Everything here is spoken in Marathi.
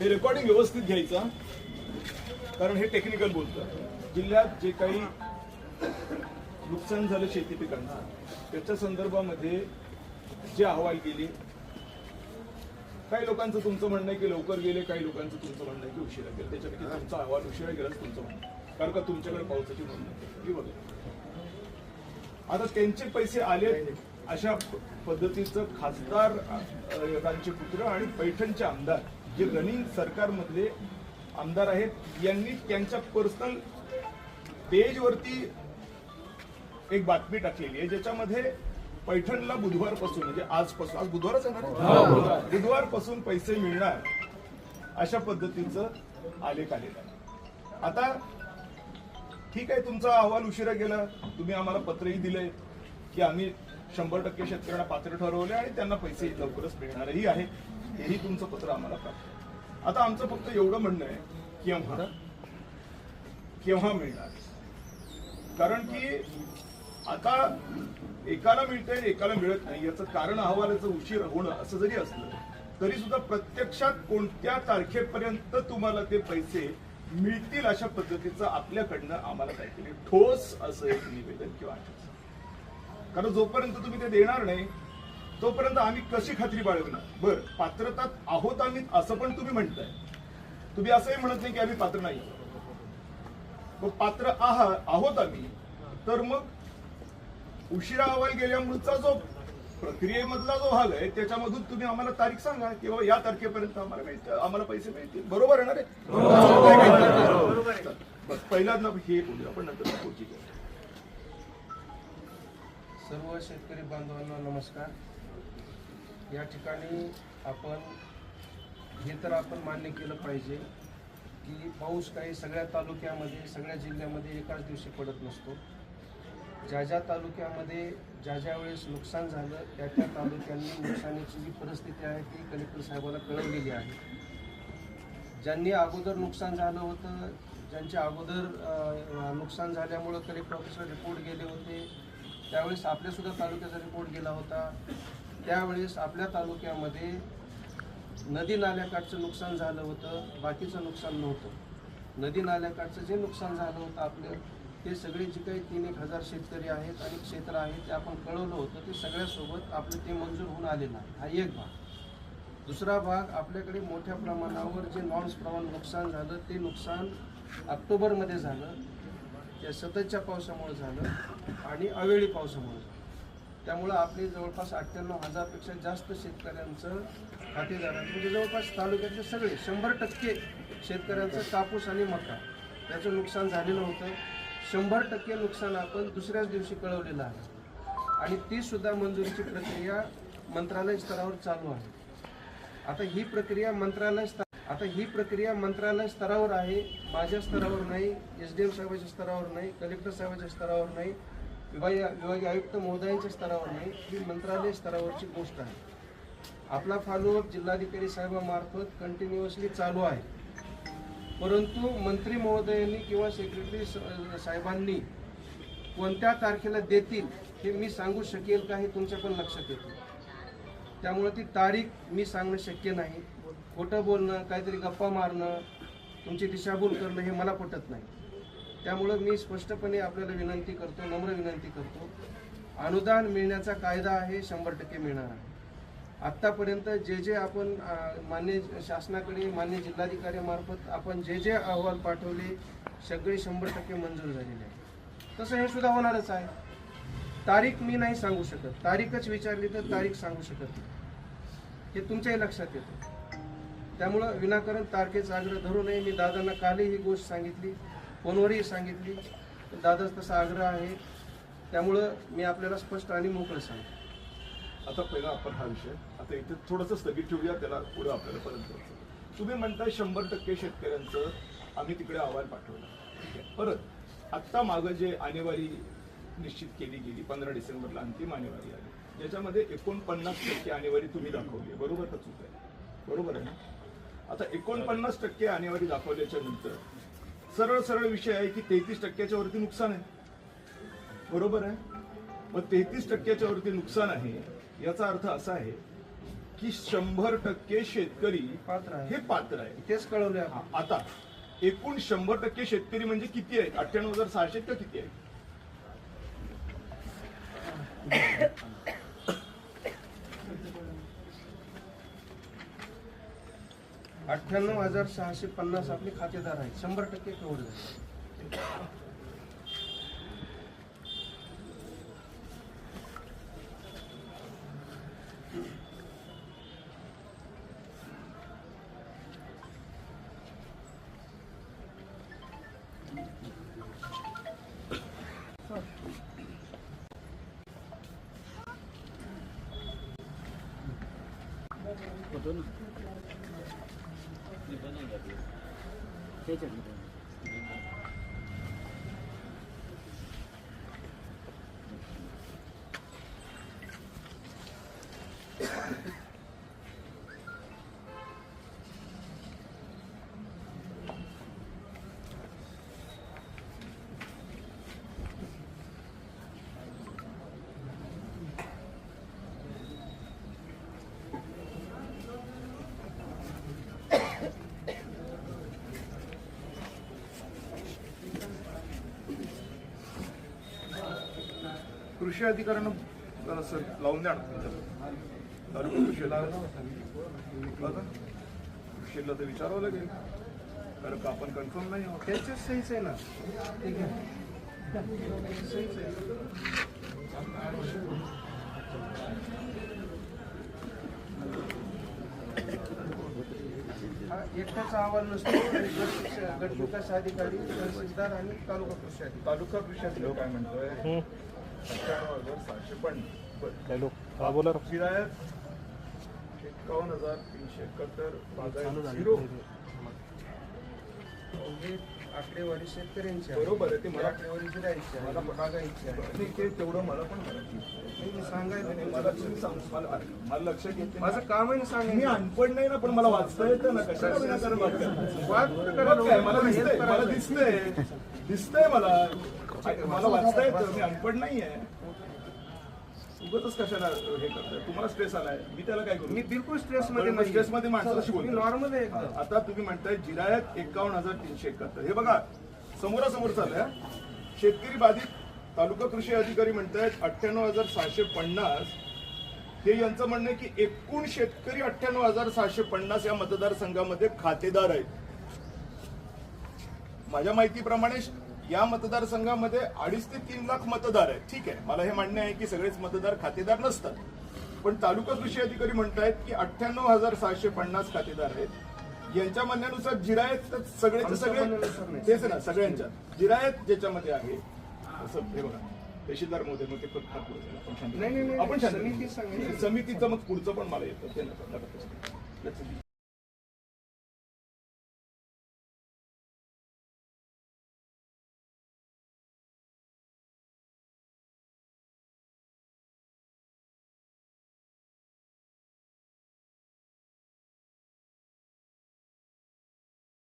हे रेकॉर्डिंग व्यवस्थित घ्यायचा. कारण हे टेक्निकल बोलतं. जिल्ह्यात जे काही नुकसान झालं शेती पिकांचं त्याच्या संदर्भामध्ये जे अहवाल गेले काही लोकांचं तुमचं म्हणणं आहे की लवकर गेले काही लोकांचं तुमचं म्हणणं आहे की उशिरा गेलं. त्याच्यापैकी तुमचा अहवाल उशिरा गेलाच तुमचं म्हणणं कारण का तुमच्याकडे पावसाची नोंद नाही बघा. आता त्यांचे पैसे आले अशा पद्धतीचं खासदार पुत्र आणि पैठणचे आमदार जे रनिंग सरकारमधले आमदार आहेत यांनी त्यांच्या पर्सनल पेजवरती एक बातमी टाकलेली आहे ज्याच्यामध्ये पैठणला बुधवारपासून म्हणजे आजपासून आज बुधवारच आहे ना बुधवारपासून पैसे मिळणार अशा पद्धतीचं आलेख आलेला आहे. आता ठीक आहे तुमचा अहवाल उशिरा गेला तुम्ही आम्हाला पत्रही दिलंय की आम्ही शंभर टक्के शेतकऱ्यांना पात्र ठरवले आणि त्यांना पैसे लवकरच मिळणारही आहे. हेही तुमचं पत्र आम्हाला प्राप्त आता आमचं फक्त एवढं म्हणणं आहे केव्हा? केव्हा मिळणार? कारण की आता एकाला मिळतंय एकाला मिळत नाही याचं कारण अहवालाचं उशीर होणं असं जरी असलं तरी सुद्धा प्रत्यक्षात कोणत्या तारखेपर्यंत तुम्हाला ते पैसे मिळतील अशा पद्धतीचं आपल्याकडनं आम्हाला काहीतरी ठोस असं एक निवेदन किंवा कारण जोपर्यंत तुम्ही ते देणार नाही तोपर्यंत आम्ही कशी खात्री बाळगणार? बर पात्रतात आहोत आम्ही असं पण तुम्ही म्हणताय. तुम्ही असंही म्हणत नाही की आम्ही पात्र नाही मग पात्र आहात आहोत आम्ही तर मग उशिरा अहवाल गेल्यामुळचा जो प्रक्रियेमधला जो भाग आहे त्याच्यामधून तुम्ही आम्हाला तारीख सांगा किंवा या तारखेपर्यंत आम्हाला मिळतं आम्हाला पैसे मिळतील. बरोबर आहे ना रे? बस पहिल्यांदा हे बोलू आपण नंतर. सर्व शेतकरी बांधवांना नमस्कार. या ठिकाणी आपण हे तर आपण मान्य केलं पाहिजे की पाऊस काही सगळ्या तालुक्यामध्ये सगळ्या जिल्ह्यामध्ये एकाच दिवशी पडत नसतो. ज्या ज्या तालुक्यामध्ये ज्या ज्या वेळेस नुकसान झालं त्या त्या तालुक्यांनी नुकसानीची जी परिस्थिती आहे ती कलेक्टर साहेबांना कळवलेली आहे. ज्यांनी अगोदर नुकसान झालं होतं ज्यांच्या अगोदर नुकसान झाल्यामुळं कलेक्टर ऑफिसला रिपोर्ट गेले होते त्यावेळेस आपल्यासुद्धा तालुक्याचा रिपोर्ट गेला होता. त्यावेळेस आपल्या तालुक्यामध्ये नदी नाल्याकाठचं नुकसान झालं होतं बाकीचं नुकसान नव्हतं. नदी नाल्याकाठचं जे नुकसान झालं होतं आपलं ते सगळे जे काही तीन एक हजार शेतकरी आहेत आणि क्षेत्र आहेत ते आपण कळवलं होतं ते सगळ्यासोबत आपलं ते मंजूर होऊन आलेलं आहे. हा एक भाग. दुसरा भाग आपल्याकडे मोठ्या प्रमाणावर जे नॉन्स प्रमाण नुकसान झालं ते नुकसान ऑक्टोबरमध्ये झालं. त्या सततच्या पावसामुळे झालं आणि अवेळी पावसामुळे झालं. त्यामुळं आपले जवळपास अठ्ठ्याण्णव हजारपेक्षा जास्त शेतकऱ्यांचं खातेदारांचं म्हणजे जवळपास तालुक्यातले सगळे शंभर टक्के शेतकऱ्यांचं कापूस आणि मका त्याचं नुकसान झालेलं होतं. शंभर टक्के नुकसान आपण दुसऱ्याच दिवशी कळवलेलं आहे. आणि ती सुद्धा मंजुरीची प्रक्रिया मंत्रालय स्तरावर चालू आहे. आता ही प्रक्रिया मंत्रालय स्तर आता ही प्रक्रिया मंत्रालय स्तरावर आहे. माझ्या स्तरावर नाही एस डी एम साहेबाच्या स्तरावर नाही कलेक्टर साहेबाच्या स्तरावर नाही. विभागीय विभागीय आयुक्त महोदयांच्या स्तरावर नाही ही मंत्रालय स्तरावरची गोष्ट आहे. आपला फॉलोअप जिल्हाधिकारी साहेबामार्फत कंटिन्युअसली चालू आहे. परंतु मंत्री महोदयांनी किंवा सेक्रेटरी साहेबांनी कोणत्या तारखेला देतील हे मी सांगू शकेल का हे तुमच्या पण लक्षात येतं. त्यामुळे ती तारीख मी सांगणं शक्य नाही. खोटं बोलणं काहीतरी गप्पा मारणं तुमची दिशाभूल करणं हे मला पटत नाही. त्यामुळं मी स्पष्टपणे आपल्याला विनंती करतो नम्र विनंती करतो. अनुदान मिळण्याचा कायदा आहे शंभर टक्के मिळणार आहे. आत्तापर्यंत जे जे आपण मान्य शासनाकडे मान्य जिल्हाधिकाऱ्यामार्फत आपण जे जे अहवाल पाठवले सगळे शंभर टक्के मंजूर झालेले आहे तसं हे सुद्धा होणारच आहे. तारीख मी नाही सांगू शकत. तारीखच विचारली तर तारीख सांगू शकत नाही. हे तुमच्याही लक्षात येतं. त्यामुळं विनाकारण तारखेचा आग्रह धरू नये. मी दादांना कालही ही गोष्ट सांगितली. फोनवरही सांगितली. दादाच तसा आग्रह आहे. त्यामुळं मी आपल्याला स्पष्ट आणि मोकळं सांगतो. आता पहिला आपण हा विषय. आता इथे थोडंसं स्थगित ठेवूया त्याला पुढे आपल्याला परत जायचं तुम्ही म्हणताय शंभर टक्के शेतकऱ्यांचं आम्ही तिकडे अहवाल पाठवला. ठीक आहे. परत आत्ता मागं जे आणेवारी निश्चित केली गेली पंधरा डिसेंबरला अंतिम आणेवारी आली. ज्याच्यामध्ये एकोणपन्नास टक्के आणेवारी तुम्ही दाखवली. आहे बरोबर का चूक आहे बरोबर आहे ना? आता एकोणपन्नास टक्के आणेवारी दाखवल्याच्या नंतर सरळ सरळ विषय आहे की तेहतीस टक्क्याच्या वरती नुकसान आहे. बरोबर आहे? मग तेहतीस टक्क्याच्या वरती नुकसान आहे याचा अर्थ असा आहे की शंभर टक्के शेतकरी पात्र आहे. हे पात्र आहे. तेच कळवले आता एकूण शंभर टक्के शेतकरी म्हणजे किती आहेत? अठ्ठ्याण्णव हजार सहाशे का किती आहेत? अठ्ठ्याण्णव हज़ार सहाशे पन्नास आपले खातेदार आहेत. शंभर टक्के कवड झाले. कृषी अधिकाऱ्यांना जरासं लावून द्या ना तुमच्या. तालुका कृषी अधिकारी. बघा. कृषीला तर विचारावं लागेल. कारण का आपण कन्फर्म नाही आहोत. सहीच आहे ना. ठीक आहे. सहीच आहे. हा एकटाचा अहवाल नसतो. गट शिक्षा- गट विकास अधिकारी तहसीलदार आणि तालुका कृषी अधिकारी. तालुका कृषी अधिकारी काय म्हणतोय? अठ्ठ्याण्णव हजार सहाशे पन्नास. बोला जिरायत एकावन्न हजार तीनशे एकाहत्तर बागायत झिरो आकडेवारी शेतकऱ्यांची. बरोबर आहे, ते मला- आकडेवारी आहे मला बागायची आहे. ते तेवढं मला पण. नाही, मी सांगायचं मला तुम्ही सांग मला मला लक्षात येते माझं काम आहे ना मी सांगायचं अनपड नाही ना पण मला वाचता येतं ना कशाला विनाकारण वाचता? मला दिसतंय मला दिसतंय. दिसतंय मला. मला वाचता येतं मी अनपड नाहीये. उगतच कशाला हे करताय? तुम्हाला स्ट्रेस आलाय. मी त्याला काय करू? मी बिलकुल स्ट्रेस मध्ये नाही स्ट्रेस मध्ये माणसाला नॉर्मल आहे एकदम. आता तुम्ही म्हणताय जिरायत एकावन्न हजार तीनशे एकाहत्तर. हे बघा समोरासमोर चाललंय. शेतकरी बाधित तालुका कृषी अधिकारी म्हणतायत अठ्ठ्याण्णव हजार सहाशे पन्नास. हे यांचं म्हणणं आहे की एकूण शेतकरी अठ्ठ्याण्णव हजार सहाशे पन्नास या मतदारसंघामध्ये खातेदार आहेत. माझ्या माहितीप्रमाणे या मतदारसंघामध्ये अडीच ते तीन लाख मतदार आहेत. ठीक आहे. मला हे मान्य आहे की सगळेच मतदार खातेदार नसतात. पण तालुका कृषी अधिकारी म्हणतायत की अठ्ठ्याण्णव हजार सहाशे पन्नास खातेदार आहेत. यांच्या म्हणण्यानुसार जिरायत सगळेचे सगळे. तेच ना सगळ्यांच्या. जिरायत ज्याच्यामध्ये आहे. असं हे बघा. तहसीलदार महोदय मग ते. आपण. समितीचं मग पुढचं पण मला येतं. ते